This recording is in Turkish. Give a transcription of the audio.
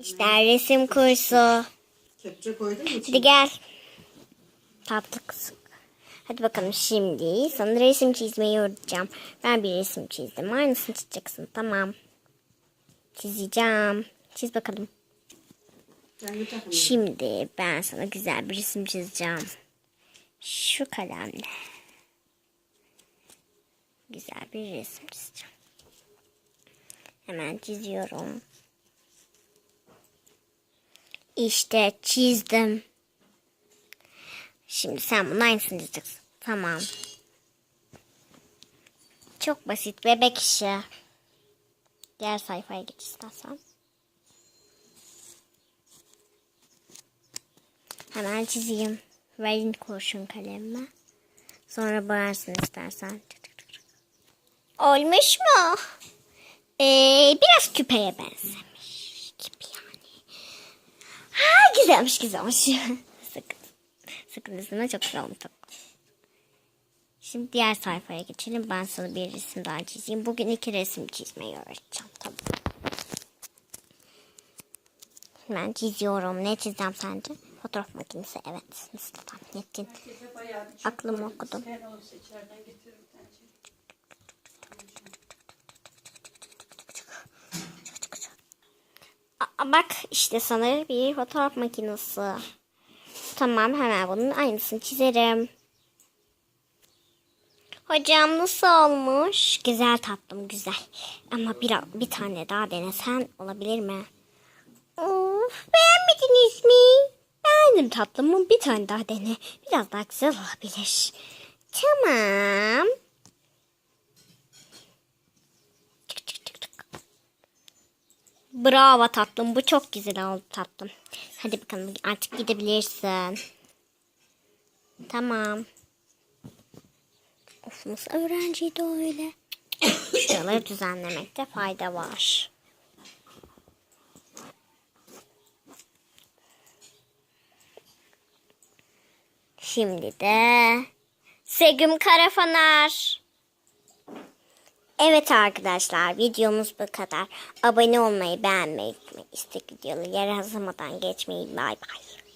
İşte resim kursu. Kepçe koydun mu? Hadi gel. Tatlı kız. Hadi bakalım şimdi sana resim çizmeyi öğreteceğim. Ben bir resim çizdim. Aynısını çizeceksin. Tamam. Çizeceğim. Çiz bakalım. Şimdi ben sana güzel bir resim çizeceğim. Şu kalemle. Güzel bir resim çizeceğim. Hemen çiziyorum. İşte çizdim. Şimdi sen bunun aynısını çizeceksin. Tamam. Çok basit bebek işi. Diğer sayfaya geç istersen. Hemen çizeyim. Verin kurşun kalemimi. Sonra boyarsın istersen. Olmuş mu? Ee, biraz küpeye benzemiş güzelmiş güzelmiş. Sakın. Sakın çok güzel olmuş. Şimdi diğer sayfaya geçelim. Ben sana bir resim daha çizeyim. Bugün iki resim çizmeyi öğreteceğim. Tamam. Ben çiziyorum. Ne çizeceğim sence? Fotoğraf makinesi. Evet. Nasıl da tahmin ettin? Aklımı okudum. Bak işte sana bir fotoğraf makinesi. Tamam hemen bunun aynısını çizerim. Hocam nasıl olmuş? Güzel tatlım güzel. Ama bir, bir tane daha denesen olabilir mi? Of beğenmediniz mi? Beğendim tatlımı bir tane daha dene. Biraz daha güzel olabilir. Tamam. Bravo tatlım bu çok güzel oldu tatlım. Hadi bakalım artık gidebilirsin. Tamam. Of nasıl öğrenciydi öyle. Şuraları düzenlemekte fayda var. Şimdi de Següm Karafanar. Evet arkadaşlar videomuz bu kadar. Abone olmayı, beğenmeyi, istek videoları yer hazırlamadan geçmeyin. Bay bay.